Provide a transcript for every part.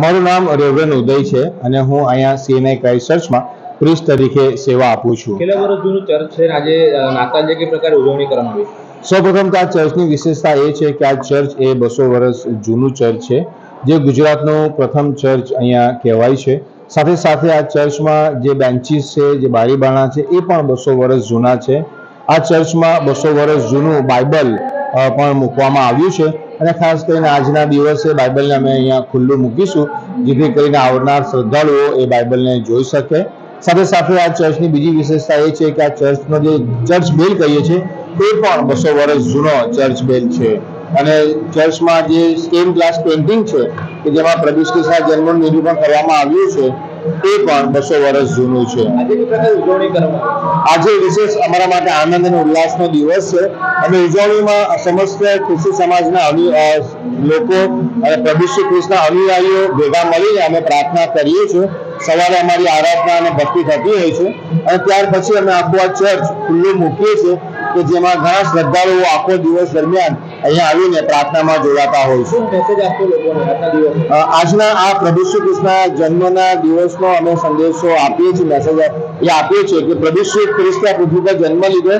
મારું નામ રેવરન ઉદય છે અને હું અહીંયા સીએનઆઈ ક્રાઇસ્ટ ચર્ચમાં પ્રિસ્ટ તરીકે સેવા આપું છું. કેટલા વર્ષ જૂનું ચર્ચ છે આજે અ, નાતાલ જે પ્રકારે ઉજવણી કરવામાં આવી? સૌપ્રથમ તો આ ચર્ચની વિશેષતા એ છે કે આ ચર્ચ એ બસો વર્ષ જૂનું ચર્ચ છે જે ગુજરાતનું પ્રથમ ચર્ચ અહીંયા કહેવાય છે. સાથે સાથે આ ચર્ચમાં જે બેન્ચીસ છે જે બારીબાણા છે એ પણ બસો વર્ષ જૂના છે. આ ચર્ચમાં બસો વર્ષ જૂનું બાઇબલ પણ મૂકવામાં આવ્યું છે. અને ખાસ કરીને આજના દિવસે બાઇબલને અમે અહીંયા ખુલ્લું મૂકીશું, જેથી કરીને આવનાર શ્રદ્ધાળુઓ એ બાઇબલને જોઈ શકે. સાથે સાથે આ ચર્ચની બીજી વિશેષતા એ છે કે આ ચર્ચનો જે ચર્ચ બેલ કહીએ છીએ તે પણ બસો વર્ષ જૂનો ચર્ચ બેલ છે. અને ચર્ચમાં જે સ્ટેન ગ્લાસ પેઇન્ટિંગ છે, કે જેમાં પ્રભુ શ્રીના જન્મનું નિરૂપણ કરવામાં આવ્યું છે તે પણ બસો વર્ષ જૂનું છે. આજે વિશેષ અમારા માટે આનંદ અને ઉલ્લાસનો દિવસ છે. અને ઉજવણીમાં સમસ્ત કૃષિ સમાજના અનુ લોકો અને પ્રભુ શ્રી કૃષ્ણ અનુયાયીઓ ભેગા મળીને અમે પ્રાર્થના કરીએ છીએ. સવારે અમારી આરાધના અને ભક્તિ થતી હોય છે. અને ત્યાર પછી અમે આખું આ ચર્ચ ખુલ્લું મૂકીએ છીએ. કે જેમાં ઘણા શ્રદ્ધાળુઓ આખો દિવસ દરમિયાન અહીંયા આવીને પ્રાર્થનામાં જોડાતા હોય છે. મેસેજ આપશો લોકોને આજના આ પ્રભુ શ્રી કૃષ્ણના જન્મના દિવસનો અમે સંદેશો આપીએ છીએ મેસેજ એ આપીએ છીએ કે પ્રભુ શ્રી કૃષ્ણ પૃથ્વી પર જન્મ લીધો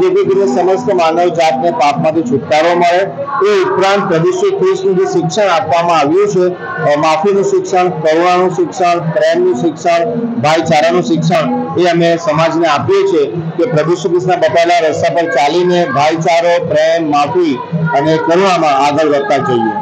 જેથી કરીને સમસ્ત માનવ જાતને પાપમાંથી છુટકારો મળે. એ ઉપરાંત પ્રભુ શ્રી જે શિક્ષણ આપવામાં આવ્યું છે માફીનું શિક્ષણ કરુણાનું શિક્ષણ, પ્રેમનું શિક્ષણ, ભાઈચારાનું શિક્ષણ, એ અમે સમાજને આપીએ છીએ કે પ્રભુ શ્રી કૃષ્ણ બતાવેલા રસ્તા પર ચાલીને ભાઈચારો, પ્રેમ, માફી અને કરુણામાં આગળ વધતા જઈએ.